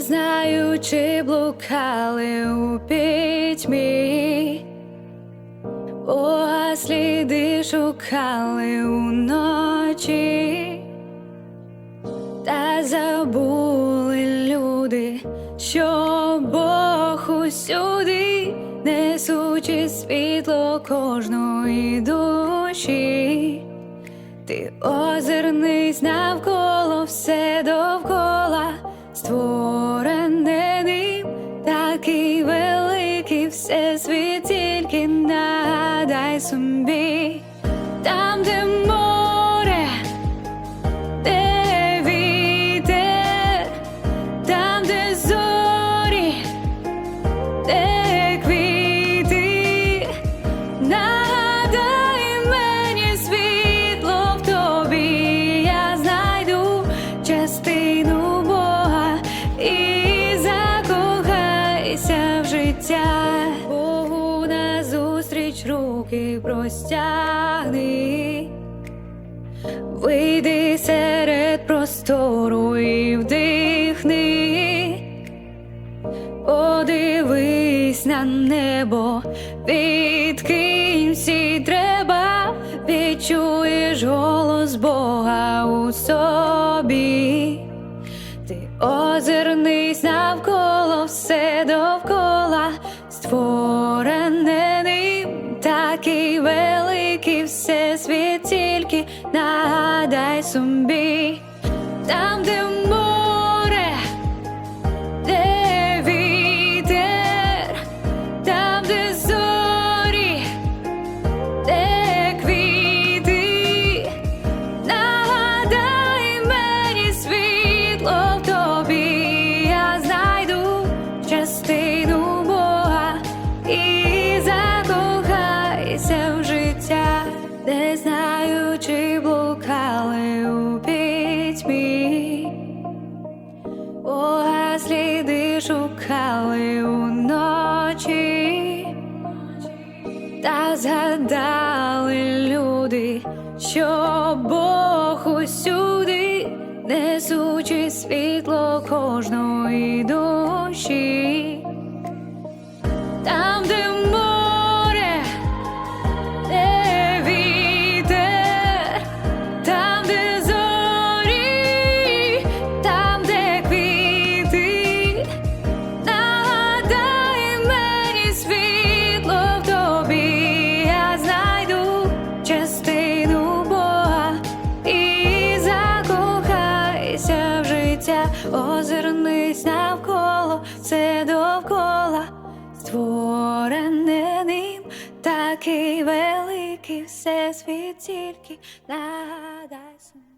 знаю, чи блукали у пітьмі, Бога сліди шукали уночі, та забули люди, що Бог усюди, несучи світло кожної душі. Ти озирнись навколо все довкола, створене частину Бога і закохайся в життя. Богу назустріч руки простягни. Вийди серед простору і вдихни. Подивись на небо, відкинь всі треба, відчуєш голос Бога у собі. Ти озирнись навколо все довкола, створене ним, такий великий всесвіт, тільки нагадай собі, там, де море, і закохайся в життя, не знаю, чи блукали у пітьмі. Бога сліди шукали уночі, та згадали люди, що Бог усюди, несучи світло кожної душі, там, де море, вітер, там, де зорі, там, де квіти, нагадай мені світло в тобі, знайду частину Бога. І закохайся в життя, озирнись створене ним, такий великий всесвіт, тільки нагадай собі.